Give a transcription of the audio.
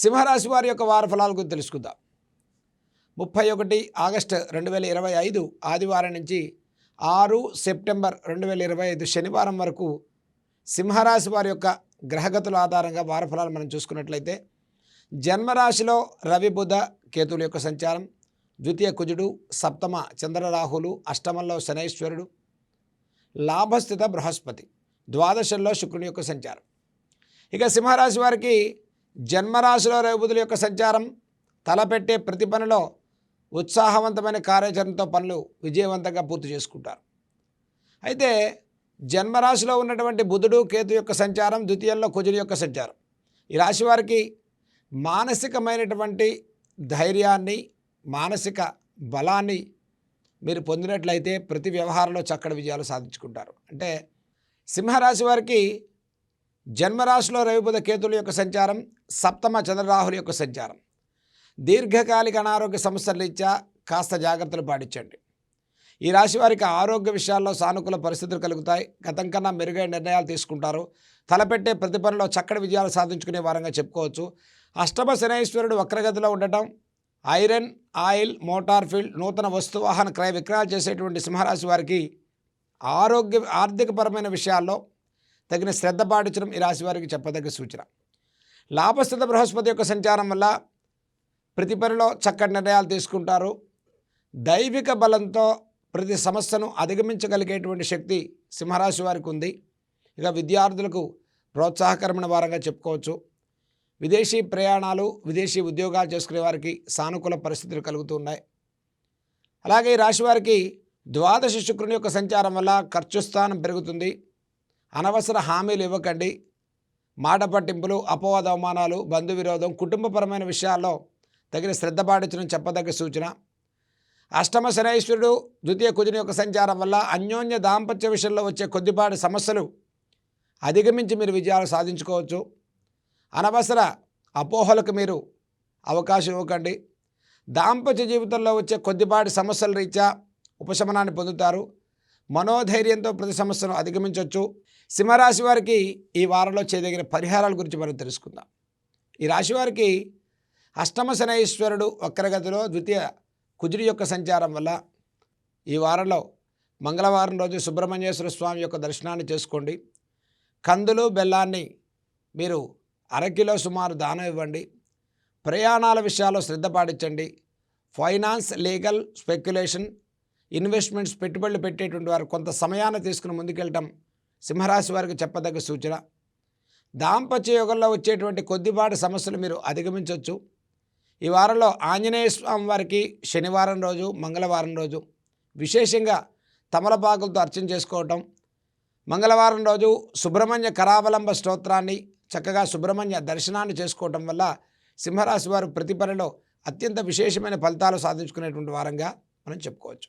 సింహరాశి వారి యొక్క వార ఫలాల గురించి తెలుసుకుందాం. ముప్పై ఒకటి ఆగస్టు రెండు వేల ఇరవై ఐదు ఆదివారం నుంచి ఆరు సెప్టెంబర్ రెండు వేల ఇరవై ఐదు శనివారం వరకు సింహరాశి వారి యొక్క గ్రహగతుల ఆధారంగా వార ఫలాలు మనం చూసుకున్నట్లయితే జన్మరాశిలో రవి బుధ కేతువుల యొక్క సంచారం ద్వితీయ కుజుడు సప్తమ చంద్రరాహులు అష్టమంలో శనైశ్వరుడు లాభస్థిత బృహస్పతి ద్వాదశంలో శుక్రుని యొక్క సంచారం. ఇక సింహరాశి వారికి జన్మరాశిలో రవిబుధుల యొక్క సంచారం తలపెట్టే ప్రతి పనిలో ఉత్సాహవంతమైన కార్యాచరణతో పనులు విజయవంతంగా పూర్తి చేసుకుంటారు. అయితే జన్మరాశిలో ఉన్నటువంటి బుధుడు కేతు యొక్క సంచారం ద్వితీయంలో కుజుడు యొక్క సంచారం. ఈ రాశి వారికి మానసికమైనటువంటి ధైర్యాన్ని మానసిక బలాన్ని మీరు పొందినట్లయితే ప్రతి వ్యవహారంలో చక్కటి విజయాలు సాధించుకుంటారు. అంటే సింహరాశి వారికి జన్మరాశిలో రవిబుధ కేతుల యొక్క సంచారం సప్తమ చంద్రరాహుల యొక్క సంచారం. దీర్ఘకాలిక అనారోగ్య సమస్యల రీత్యా కాస్త జాగ్రత్తలు పాటించండి. ఈ రాశి వారికి ఆరోగ్య విషయాల్లో సానుకూల పరిస్థితులు కలుగుతాయి. గతం కన్నా మెరుగైన నిర్ణయాలు తీసుకుంటారు. తలపెట్టే ప్రతి పనిలో చక్కటి విజయాలు సాధించుకునే వారంగా చెప్పుకోవచ్చు. అష్టమ శనైశ్వరుడు వక్రగతిలో ఉండటం ఐరన్ ఆయిల్ మోటార్ ఫీల్డ్ నూతన వస్తువాహన క్రయ విక్రయాలు చేసేటువంటి సింహరాశి వారికి ఆరోగ్య ఆర్థికపరమైన విషయాల్లో తగిన శ్రద్ధ పాటించడం ఈ రాశి వారికి చెప్పదగ్గ సూచన. లాభస్థిత బృహస్పతి యొక్క సంచారం వల్ల ప్రతి పనిలో చక్కటి నిర్ణయాలు తీసుకుంటారు. దైవిక బలంతో ప్రతి సమస్యను అధిగమించగలిగేటువంటి శక్తి సింహరాశి వారికి ఉంది. ఇక విద్యార్థులకు ప్రోత్సాహకరమైన వారంగా చెప్పుకోవచ్చు. విదేశీ ప్రయాణాలు విదేశీ ఉద్యోగాలు చేసుకునే వారికి సానుకూల పరిస్థితులు కలుగుతున్నాయి అలాగే ఈ రాశి వారికి ద్వాదశ శుక్రుని యొక్క సంచారం వల్ల ఖర్చు స్థానం పెరుగుతుంది. అనవసర హామీలు ఇవ్వకండి. మాట పట్టింపులు అపవాద అవమానాలు బంధు విరోధం కుటుంబపరమైన విషయాల్లో తగిన శ్రద్ధ పాటించడం చెప్పదగ్గ సూచన. అష్టమ శనైశ్వరుడు ద్వితీయ కుజుని యొక్క సంచారం వల్ల అన్యోన్య దాంపత్య విషయంలో వచ్చే కొద్దిపాటి సమస్యలు అధిగమించి మీరు విజయాలు సాధించుకోవచ్చు. అనవసర అపోహలకు మీరు అవకాశం ఇవ్వకండి. దాంపత్య జీవితంలో వచ్చే కొద్దిపాటి సమస్యల రీత్యా ఉపశమనాన్ని పొందుతారు. మనోధైర్యంతో ప్రతి సమస్యను అధిగమించవచ్చు సింహరాశి వారికి ఈ వారంలో చేయదగిన పరిహారాల గురించి మనం తెలుసుకుందాం. ఈ రాశి వారికి అష్టమ శనైశ్వరుడు వక్రగతిలో ద్వితీయ కుజుడి యొక్క సంచారం వల్ల ఈ వారంలో మంగళవారం రోజు సుబ్రహ్మణ్యేశ్వర స్వామి యొక్క దర్శనాన్ని చేసుకోండి. కందులు బెల్లాన్ని మీరు అరకిలో సుమారు దానం ఇవ్వండి. ప్రయాణాల విషయాల్లో శ్రద్ధ పాటించండి. ఫైనాన్స్ లీగల్ స్పెక్యులేషన్ ఇన్వెస్ట్మెంట్స్ పెట్టుబడులు పెట్టేటువంటి వారు కొంత సమయాన్ని తీసుకుని ముందుకెళ్ళటం సింహరాశి వారికి చెప్పదగ్గ సూచన. దాంపత్య యోగంలో వచ్చేటువంటి కొద్దిపాటి సమస్యలు మీరు అధిగమించవచ్చు ఈ వారంలో ఆంజనేయ స్వామి వారికి శనివారం రోజు మంగళవారం రోజు విశేషంగా తమలపాకులతో అర్చన చేసుకోవటం. మంగళవారం రోజు సుబ్రహ్మణ్య కరావలంబ స్తోత్రాన్ని చక్కగా సుబ్రహ్మణ్య దర్శనాన్ని చేసుకోవటం వల్ల సింహరాశి వారు ప్రతి పనిలో అత్యంత విశేషమైన ఫలితాలు సాధించుకునేటువంటి వారంగా మనం చెప్పుకోవచ్చు.